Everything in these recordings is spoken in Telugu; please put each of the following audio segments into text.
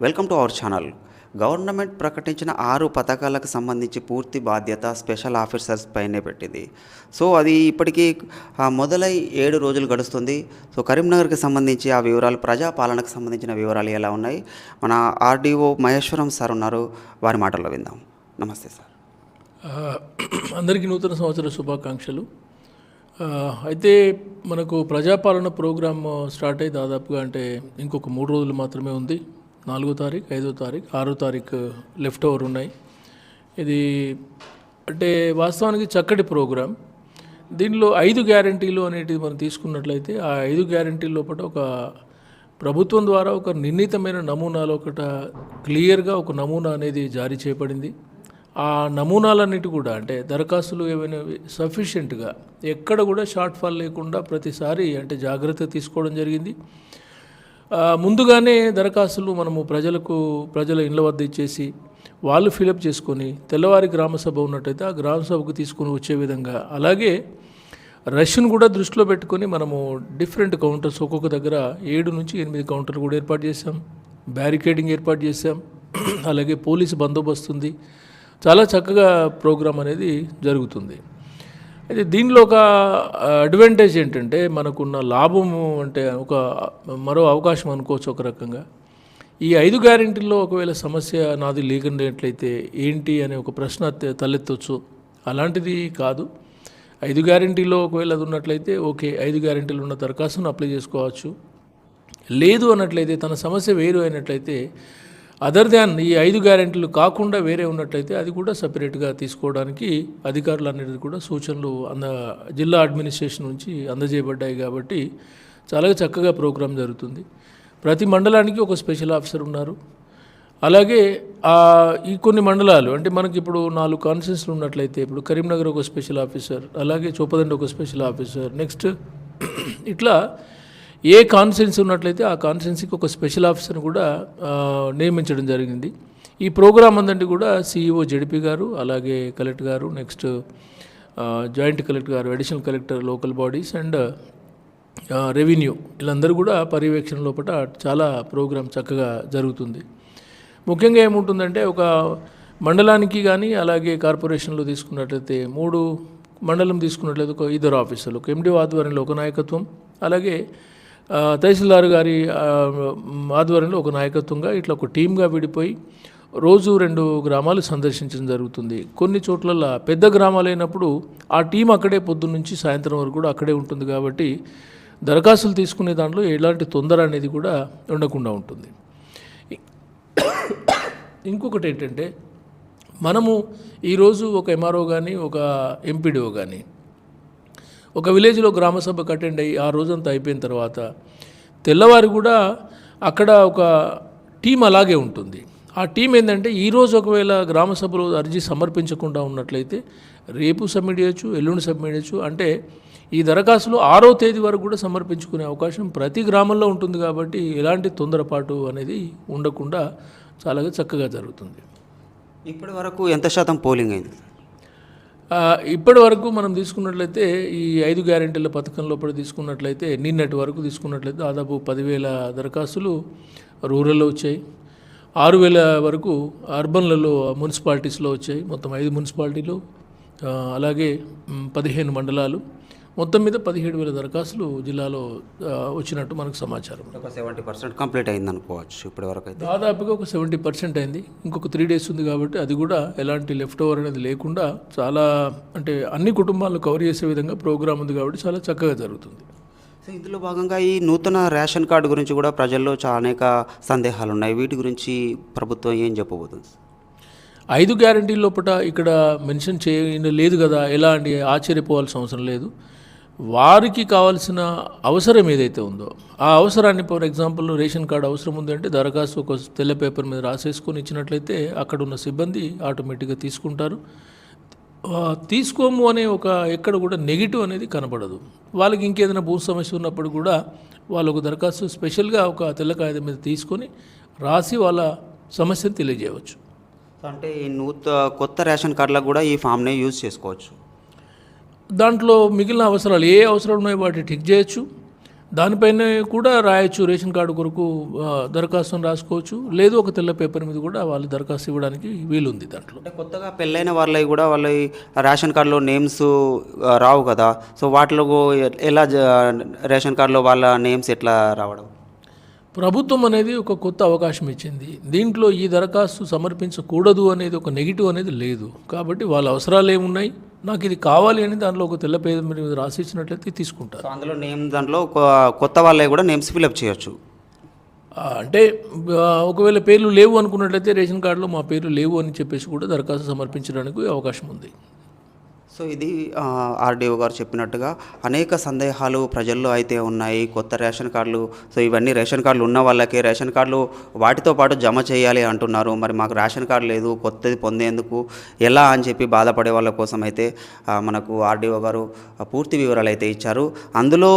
Welcome to our channel. Government ప్రకటించిన ఆరు పథకాలకు సంబంధించి పూర్తి బాధ్యత స్పెషల్ ఆఫీసర్స్ పైనే పెట్టింది. సో అది ఇప్పటికీ మొదలై ఏడు రోజులు గడుస్తుంది. సో కరీంనగర్కి సంబంధించి ఆ వివరాలు ప్రజాపాలనకు సంబంధించిన వివరాలు ఎలా ఉన్నాయి? మన ఆర్డీఓ మహేశ్వరం సార్ ఉన్నారు. వారి మాటల్లో విందాం. నమస్తే సార్. అందరికీ నూతన సంవత్సర శుభాకాంక్షలు. అయితే మనకు ప్రజాపాలన ప్రోగ్రామ్ స్టార్ట్ అయ్యి దాదాపుగా అంటే ఇంకొక మూడు రోజులు మాత్రమే ఉంది. నాలుగో తారీఖు ఐదో తారీఖు ఆరో తారీఖు లెఫ్ట్ ఓవర్ ఉన్నాయి. ఇది అంటే వాస్తవానికి చక్కటి ప్రోగ్రాం. దీనిలో ఐదు గ్యారంటీలు అనేటివి మనం తీసుకున్నట్లయితే ఆ ఐదు గ్యారంటీల లోపల ఒక ప్రభుత్వం ద్వారా ఒక నిర్ణీతమైన నమూనాలో ఒకట క్లియర్గా ఒక నమూనా అనేది జారీ చేయబడింది. ఆ నమూనాలన్నిటి కూడా అంటే దరఖాస్తులు ఏమైనా సఫిషియెంట్గా ఎక్కడ కూడా షార్ట్ ఫాల్ లేకుండా ప్రతిసారి అంటే జాగ్రత్త తీసుకోవడం జరిగింది. ముందుగానే దరఖాస్తులు మనము ప్రజలకు ప్రజల ఇళ్ళ వద్ద ఇచ్చేసి వాళ్ళు ఫిలప్ చేసుకొని తెల్లవారి గ్రామసభ ఉన్నట్టయితే ఆ గ్రామసభకు తీసుకొని వచ్చే విధంగా. అలాగే రష్ను కూడా దృష్టిలో పెట్టుకొని మనము డిఫరెంట్ కౌంటర్స్ ఒక్కొక్క దగ్గర ఏడు నుంచి ఎనిమిది కౌంటర్లు కూడా ఏర్పాటు చేశాం. బ్యారికేడింగ్ ఏర్పాటు చేశాం. అలాగే పోలీసు బందోబస్తు ఉంది. చాలా చక్కగా ప్రోగ్రాం అనేది జరుగుతుంది. అయితే దీనిలో ఒక అడ్వాంటేజ్ ఏంటంటే మనకున్న లాభము అంటే ఒక మరో అవకాశం అనుకోవచ్చు ఒక రకంగా. ఈ ఐదు గ్యారెంటీల్లో ఒకవేళ సమస్య నాది లేకుండేట్లయితే ఏంటి అనే ఒక ప్రశ్న తలెత్తవచ్చు అలాంటిది కాదు. ఐదు గ్యారెంటీలో ఒకవేళ అది ఉన్నట్లయితే ఓకే ఐదు గ్యారెంటీలు ఉన్న దరఖాస్తును అప్లై చేసుకోవచ్చు. లేదు అన్నట్లయితే తన సమస్య వేరు అయినట్లయితే అదర్ దాన్ ఈ ఐదు గ్యారెంటీలు కాకుండా వేరే ఉన్నట్లయితే అది కూడా సపరేట్గా తీసుకోవడానికి అధికారులు అనేది కూడా సూచనలు అంద జిల్లా అడ్మినిస్ట్రేషన్ నుంచి అందజేయబడ్డాయి కాబట్టి చాలా చక్కగా ప్రోగ్రాం జరుగుతుంది. ప్రతి మండలానికి ఒక స్పెషల్ ఆఫీసర్ ఉన్నారు. అలాగే ఈ కొన్ని మండలాలు అంటే మనకి ఇప్పుడు నాలుగు కాన్ఫరెన్స్లు ఉన్నట్లయితే ఇప్పుడు కరీంనగర్ ఒక స్పెషల్ ఆఫీసర్ అలాగే చోపదండి ఒక స్పెషల్ ఆఫీసర్ నెక్స్ట్ ఇట్లా ఏ కాన్ఫరెన్స్ ఉన్నట్లయితే ఆ కాన్ఫరెన్స్కి ఒక స్పెషల్ ఆఫీసర్ కూడా నియమించడం జరిగింది. ఈ ప్రోగ్రామ్ అందండి కూడా సీఈఓ జడిపి గారు అలాగే కలెక్టర్ గారు నెక్స్ట్ జాయింట్ కలెక్టర్ గారు additional collector local bodies and revenue వీళ్ళందరూ కూడా పర్యవేక్షణ లోపల చాలా ప్రోగ్రాం చక్కగా జరుగుతుంది. ముఖ్యంగా ఏముంటుందంటే ఒక మండలానికి కానీ అలాగే కార్పొరేషన్లో తీసుకున్నట్లయితే మూడు మండలం తీసుకున్నట్లయితే ఒక ఇద్దరు ఆఫీసర్లు ఒక ఎండి ఆధ్వర్యంలో ఒక నాయకత్వం అలాగే తహసీల్దార్ గారి ఆధ్వర్యంలో ఒక నాయకత్వంగా ఇట్లా ఒక టీమ్గా విడిపోయి రోజు రెండు గ్రామాలు సందర్శించడం జరుగుతుంది. కొన్ని చోట్ల పెద్ద గ్రామాలు అయినప్పుడు ఆ టీం అక్కడే పొద్దున్నుంచి సాయంత్రం వరకు కూడా అక్కడే ఉంటుంది కాబట్టి దరఖాస్తులు తీసుకునే దాంట్లో ఎలాంటి తొందర అనేది కూడా ఉండకుండా ఉంటుంది. ఇంకొకటి ఏంటంటే మనము ఈరోజు ఒక ఎంఆర్ఓ కానీ ఒక ఎంపీడీఓ కానీ ఒక విలేజ్లో గ్రామసభకు అటెండ్ అయ్యి ఆ రోజంతా అయిపోయిన తర్వాత తెల్లవారు కూడా అక్కడ ఒక టీం అలాగే ఉంటుంది. ఆ టీం ఏంటంటే ఈరోజు ఒకవేళ గ్రామసభలో అర్జీ సమర్పించకుండా ఉన్నట్లయితే రేపు సబ్మిట్ చేయొచ్చు ఎల్లుండి సబ్మిట్ చేయొచ్చు అంటే ఈ దరఖాస్తులు ఆరో తేదీ వరకు కూడా సమర్పించుకునే అవకాశం ప్రతి గ్రామంలో ఉంటుంది కాబట్టి ఎలాంటి తొందరపాటు అనేది ఉండకుండా చాలా చక్కగా జరుగుతుంది. ఇప్పటి వరకు ఎంత శాతం పోలింగ్ అయింది? ఇప్పటి వరకు మనం తీసుకున్నట్లయితే ఈ ఐదు గ్యారెంటీల పథకం లోపల తీసుకున్నట్లయితే నిన్నటి వరకు తీసుకున్నట్లయితే దాదాపు పదివేల దరఖాస్తులు రూరల్లో వచ్చాయి. ఆరు వేల వరకు అర్బన్లలో మున్సిపాలిటీస్లో వచ్చాయి. మొత్తం ఐదు మున్సిపాలిటీలు అలాగే పదిహేను మండలాలు. మొత్తం మీద పదిహేడు వేల దరఖాస్తులు జిల్లాలో వచ్చినట్టు మనకు సమాచారం. ఒక సెవెంటీ పర్సెంట్ కంప్లీట్ అయింది అనుకోవచ్చు ఇప్పటి వరకు అయితే దాదాపుగా ఒక సెవెంటీ పర్సెంట్ అయింది. ఇంకొక త్రీ డేస్ ఉంది కాబట్టి అది కూడా ఎలాంటి లెఫ్ట్ ఓవర్ అనేది లేకుండా చాలా అంటే అన్ని కుటుంబాలను కవర్ చేసే విధంగా ప్రోగ్రామ్ ఉంది కాబట్టి చాలా చక్కగా జరుగుతుంది. సో ఇందులో భాగంగా ఈ నూతన రేషన్ కార్డు గురించి కూడా ప్రజల్లో చాలా అనేక సందేహాలు ఉన్నాయి వీటి గురించి ప్రభుత్వం ఏం చెప్పబోతుంది? ఐదు గ్యారంటీ లోపల ఇక్కడ మెన్షన్ చేయ లేదు కదా ఎలా అండి? ఆశ్చర్యపోవాల్సిన అవసరం లేదు. వారికి కావాల్సిన అవసరం ఏదైతే ఉందో ఆ అవసరాన్ని ఫర్ ఎగ్జాంపుల్ రేషన్ కార్డు అవసరం ఉంది అంటే దరఖాస్తు ఒక తెల్ల పేపర్ మీద రాసేసుకొని ఇచ్చినట్లయితే అక్కడ ఉన్న సిబ్బంది ఆటోమేటిక్గా తీసుకుంటారు. తీసుకోము అనే ఒక ఎక్కడ కూడా నెగిటివ్ అనేది కనపడదు వాళ్ళకి ఇంకేదైనా భూ సమస్య ఉన్నప్పుడు కూడా వాళ్ళు ఒక దరఖాస్తు స్పెషల్గా ఒక తెల్ల కాగితం మీద తీసుకొని రాసి వాళ్ళ సమస్యను తెలియజేయవచ్చు. అంటే ఈ నూత కొత్త రేషన్ కార్డులకు కూడా ఈ ఫామ్నే యూజ్ చేసుకోవచ్చు. దాంట్లో మిగిలిన అవసరాలు ఏ అవసరాలు ఉన్నాయో వాటిని టిక్ చేయొచ్చు. దానిపైన కూడా రాయొచ్చు రేషన్ కార్డు కొరకు దరఖాస్తును రాసుకోవచ్చు. లేదు ఒక తెల్ల పేపర్ మీద కూడా వాళ్ళు దరఖాస్తు ఇవ్వడానికి వీలుంది దాంట్లో. కొత్తగా పెళ్ళైన వాళ్ళవి కూడా వాళ్ళ రేషన్ కార్డులో నేమ్స్ రావు కదా. సో వాటిలో ఎలా రేషన్ కార్డులో వాళ్ళ నేమ్స్ ఎట్లా రావడం? ప్రభుత్వం అనేది ఒక కొత్త అవకాశం ఇచ్చింది. దీంట్లో ఈ దరఖాస్తు సమర్పించకూడదు అనేది ఒక నెగిటివ్ అనేది లేదు. కాబట్టి వాళ్ళ అవసరాలు ఏమున్నాయి? నాకు ఇది కావాలి అని దాంట్లో ఒక తెల్ల పేద మీద రాసి ఇచ్చినట్లయితే తీసుకుంటారు. అందులో నేమ్ దాంట్లో కొత్త వాళ్ళవి కూడా నేమ్స్ ఫిల్అప్ చేయొచ్చు. అంటే ఒకవేళ పేర్లు లేవు అనుకున్నట్లయితే రేషన్ కార్డులో మా పేర్లు లేవు అని చెప్పేసి కూడా దరఖాస్తు సమర్పించడానికి అవకాశం ఉంది. సో ఇది ఆర్డీఓ గారు చెప్పినట్టుగా అనేక సందేహాలు ప్రజల్లో అయితే ఉన్నాయి. కొత్త రేషన్ కార్డులు సో ఇవన్నీ రేషన్ కార్డులు ఉన్న వాళ్ళకి రేషన్ కార్డులు వాటితో పాటు జమ చేయాలి అంటున్నారు. మరి మాకు రేషన్ కార్డు లేదు కొత్తది పొందేందుకు ఎలా అని చెప్పి బాధపడే వాళ్ళ కోసం అయితే మనకు ఆర్డీఓ గారు పూర్తి వివరాలు అయితే ఇచ్చారు. అందులో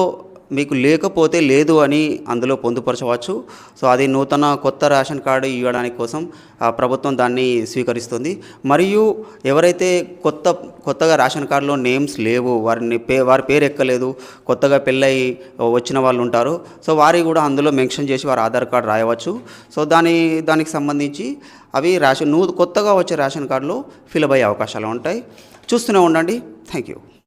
మీకు లేకపోతే లేదు అని అందులో పొందుపరచవచ్చు. సో అది నూతన కొత్త రేషన్ కార్డు ఇవ్వడానికి కోసం ప్రభుత్వం దాన్ని స్వీకరిస్తుంది. మరియు ఎవరైతే కొత్త కొత్తగా రేషన్ కార్డులో నేమ్స్ లేవు వారిని పే వారి పేరు ఎక్కలేదు కొత్తగా పెళ్ళై వచ్చిన వాళ్ళు ఉంటారు సో వారి కూడా అందులో మెన్షన్ చేసి వారి ఆధార్ కార్డు రాయవచ్చు. సో దాని దానికి సంబంధించి అవి రేషన్ నూ కొత్తగా వచ్చే రేషన్ కార్డులో ఫిల్ అయ్యే అవకాశాలు ఉంటాయి. చూస్తూనే ఉండండి. Thank you.